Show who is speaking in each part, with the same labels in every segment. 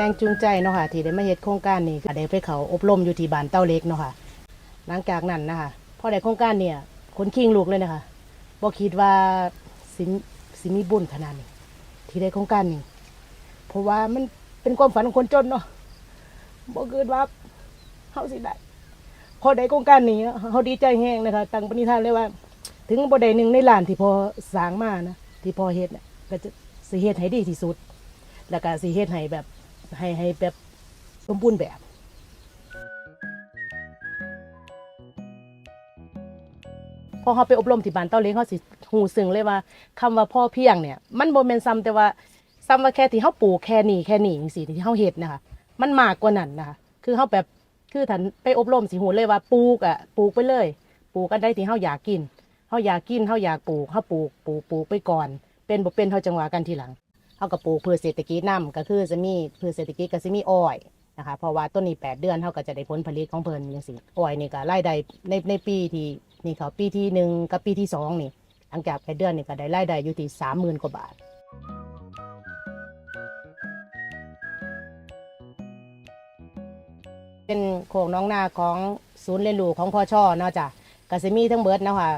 Speaker 1: แรงจูงใจเนาะค่ะที่ได้มาเฮ็ดโครงการนี้ก็ได้ไปเขาอบรมอยู่ที่บ้านเต้าเล็กเนาะค่ะหลังจากนั้นนะคะพอได้โครงการเนี่ยคนคิงลูกเลยนะคะบ่คิดว่าสิสิมีบุญขนาดนี้ที่ได้โครงการนี้เพราะว่ามันเป็นความฝันของคนจนเนาะบ่เกิดว่าเฮาสิได้พอได้โครงการนี้เฮาดีใจแฮงนะคะตั้งปณิธานเลยว่า ถึงบ่ได้หนึ่งในล้านที่พอสร้างมานะที่พอเฮ็ดน่ะก็จะสิเฮ็ดให้ดีที่สุด แล้วก็สิเฮ็ดให้แบบ ให้ให้แบบสมบูรณ์แบบพอเขาไปอบรมที่บ้านเต้าเล้งเขาสิหูซึ้งเลยว่าคำว่าพ่อเพียงเนี่ย มันบ่แม่นซ้ำแต่ว่าซ้ำว่าแค่ที่เฮาปลูกแค่นี้แค่นี้จังซี่ที่เฮาเฮ็ดนะคะมันมากกว่านั้นนะคะคือเฮาแบบคือถ้าไปอบรมสิหูเลยว่าปลูกอะปลูกไปเลย ปลูกกันได้ที่เฮาอยากกินเฮาอยากกินเฮาอยากปลูกเฮาปลูกปลูกปลูกไปก่อน เป็นบ่เป็นเฮาจังหวะกันทีหลัง เขาก็ปลูกพืชเศรษฐกิจนํก็คือจะมีพืชเศรษฐกิจก็จะมีอ้อยนะคะเพราะว่าต้นนี้แปดเดือนเขาก็จะได้ผลผลิตของเพิ่นจังซี่อ้อยนี่ก็รายได้ในในปีที่นี่เขาปีที่หนึ่งกับปีที่สองนี่หลังจากแปดเดือนนี่ก็ได้รายได้อยู่ที่สามหมื่นกว่าบาทเป็นโครงน้องนาของศูนย์เรียนรู้ของพ่อช่อเนาะจ้ะก็สิมีทั้งเบิดนะค่ะ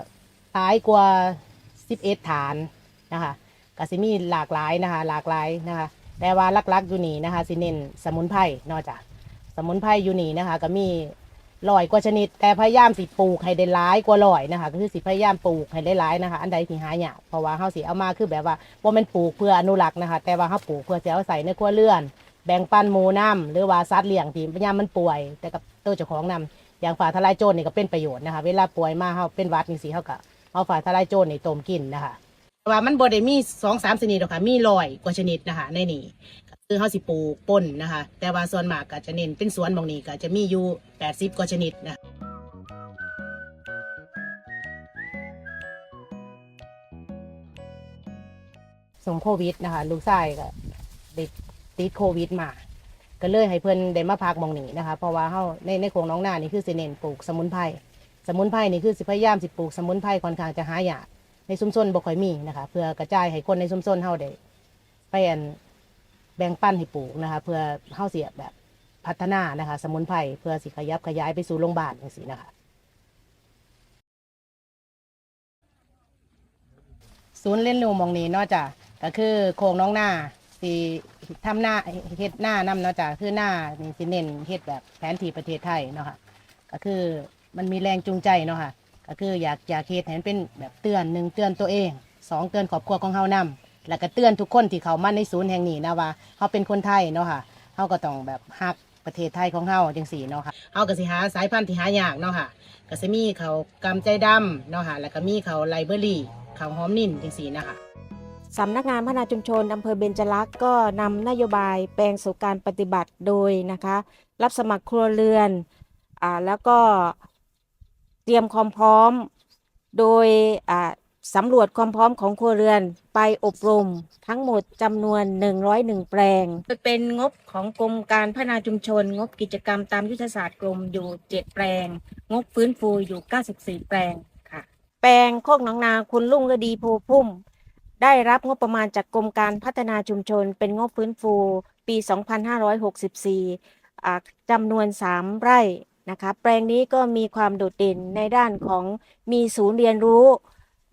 Speaker 1: หลายกว่า 11 ฐานนะคะ ก็สิมีหลากหลายนะคะ หลากหลายนะคะ แต่ว่าลักๆอยู่นี่นะคะสิเน้นสมุนไพรนาะจ้ะสมุนไพรอยู่นี่นะคะ ก็มีลอยกว่าชนิด แต่พยายามสิปลูกให้ได้หลายกว่าลอยนะคะ ก็คือสิพยายามปลูกให้ได้หลายนะคะ อันใดที่หายากเพราะว่าเฮาสิเอามาคือแบบว่าบ่แม่นปลูกเพื่ออนุรักษ์นะคะ แต่ว่าเฮาปลูกเพื่อจะเอาใส่ในครัวเรือน แบ่งปันหมูน้ำหรือว่าสัตว์เลี้ยงที่ยามมันป่วย แต่กับตัวเจ้าของนำอย่างฝาทลายโจรนี่ก็เป็นประโยชน์นะคะ เวลาป่วยมาเฮาเป็นวัดจังซี่เฮาก็เอาฝาทลายโจรนี่ต้มกินนะคะ ว่ามันบ่ได้มีสองสามชนิดหรอกค่ะ มีร้อยกว่าชนิดนะคะ ในนี้คือเฮาสิปลูกป่นนะคะ แต่ว่าส่วนมากก็จะเน้นเป็นสวนบางนี้ก็จะมีอยู่80กว่าชนิดนะสงโควิดนะคะ ลูกชายก็ติดติดโควิดมา ก็เลยให้เพิ่อนได้มาพักหมองนี้นะคะ เพราะว่าเฮาในในโครงน้องหน้านี่คือสิเน้นปลูกสมุนไพรสมุนไพรนี่คือสิพยายามสิปลูกสมุนไพรค่อนข้างจะหายาก ในชุมชนบ่ค่อยมีนะคะ เพื่อกระจายให้คนในชุมชนเฮาได้ไปอันแบ่งปั้นให้ปลูกนะคะ เพื่อเฮาสิแบบพัฒนานะคะ สมุนไพรเพื่อสิขยับขยายไปสู่โรงพยาบาลจังซี่นะคะ ศูนย์เรียนรู้มองนี้เนอกจากก็คือโครงน้องหน้าสีทำหน้าเฮ็ดหน้านํเนาะจ้ะคือหน้านี่สิเน้นเฮ็ดแบบแผนที่ประเทศไทยเนาะค่ะก็คือมันมีแรงจูงใจเนาะค่ะ ก็คืออยากอยากเฮ็ดให้มันเป็นแบบเตือนหนึ่งเตือนตัวเองสองเตือนครอบครัวของเฮานํแล้วก็เตือนทุกคนที่เขามาในศูนย์แห่งนี้นะว่าเฮาเป็นคนไทยเนาะค่ะเฮาก็ต้องแบบฮักประเทศไทยของเฮาจังซี่เนาะค่ะเฮาก็สิหาสายพันธุ์ที่หายากเนาะค่ะก็สิมีเขากำใจดำเนาะค่ะแล้วก็มีเขาไลเบอรี่เขาหอมนิ่นจังซี่นะคะ
Speaker 2: สำนักงานพัฒนาชุมชนอำเภอเบญจลักษณ์ก็นำนโยบายแปลงสู่การปฏิบัติโดยนะคะ รับสมัครครัวเรือนอ่าแล้วก็ เตรียมความพร้อม โดยสำรวจความพร้อมของครัวเรือนไปอบรมทั้งหมดจำนวน 101 แปลง เป็นงบของกรมการพัฒนาชุมชน งบกิจกรรมตามยุทธศาสตร์กรมอยู่ 7 แปลง งบฟื้นฟูอยู่ 94 แปลงค่ะ แปลงโคกหนองนาคุณลุงฤดีโพพุ่ม ได้รับงบประมาณจากกรมการพัฒนาชุมชน เป็นงบฟื้นฟูปี 2564จำนวน 3 ไร่ นะคะ แปลงนี้ก็มีความโดดเด่นในด้านของมีศูนย์เรียนรู้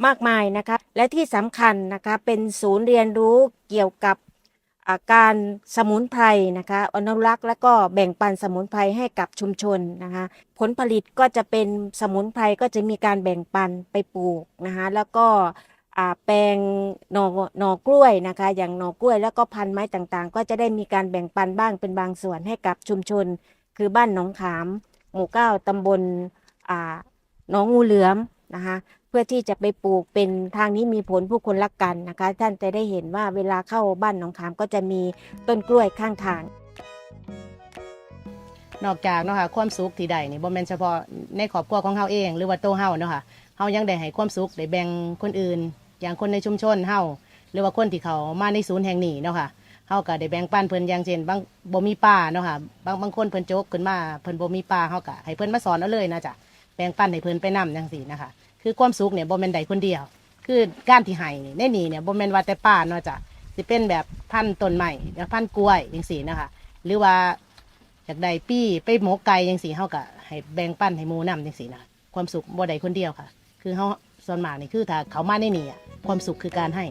Speaker 2: มากมายนะคะ และที่สำคัญนะคะเป็นศูนย์เรียนรู้เกี่ยวกับาการสมุนไพรนะคะอนุรักษ์และก็แบ่งปันสมุนไพรให้กับชุมชนนะคะ ผลผลิตก็จะเป็นสมุนไพรก็จะมีการแบ่งปันไปปลูกนะคะแล้วก็แปลงหน่อหน่อกล้วยนะคะ อย่างหน่อกล้วยแล้วก็พันไม้ต่างๆ ก็จะได้มีการแบ่งปันบ้างเป็นบางส่วนให้กับชุมชน คือบ้านหนองขาม หมู่เก้าตำบลอ่าหนองงูเหลือมนะคะเพื่อที่จะไปปลูกเป็นทางนี้มีผลผู้คนรักกันนะคะ ท่านจะได้เห็นว่าเวลาเข้าบ้านหนองขามก็จะมีต้นกล้วยข้างทาง
Speaker 1: นอกจากเนาะค่ะความสุขที่ได้นี่บ่แม่นเฉพาะในครอบครัวของเฮาเอง หรือว่าโตเฮาเนาะค่ะเฮายังได้ให้ความสุขได้แบ่งคนอื่น อย่างคนในชุมชนเฮาหรือว่าคนที่เขามาในศูนย์แห่งนี้เนาะค่ะ เฮาก็ได้แบ่งปันเพิ่นอย่างเช่นบางบ่มีป่าเนาะค่ะบางบางคนเพิ่นโจกขึ้นมาเพิ่นบ่มีป่าเฮาก็ให้เพิ่นมาสอนเอาเลยนะจ๊ะแบ่งปันให้เพิ่นไปนํจังซี่นะคะคือความสุขเนี่ยบ่แม่นได้คนเดียว คือการที่ให้นี่ในนี่เนี่ยบ่แม่นว่าแต่ป่าเนาะจ้ะสิเป็นแบบพันต้นใหม่พันกล้วยจังซี่นะคะหรือว่าอยากได้ปี้ไปหมกไก่ยังสีเฮาก็ให้แบ่งปันให้หมูนำจังสีนะความสุขบ่ได้คนเดียวค่ะ คือเฮาส่วนมากนี่คือถ้าเขามาในนี่ความสุขคือการให้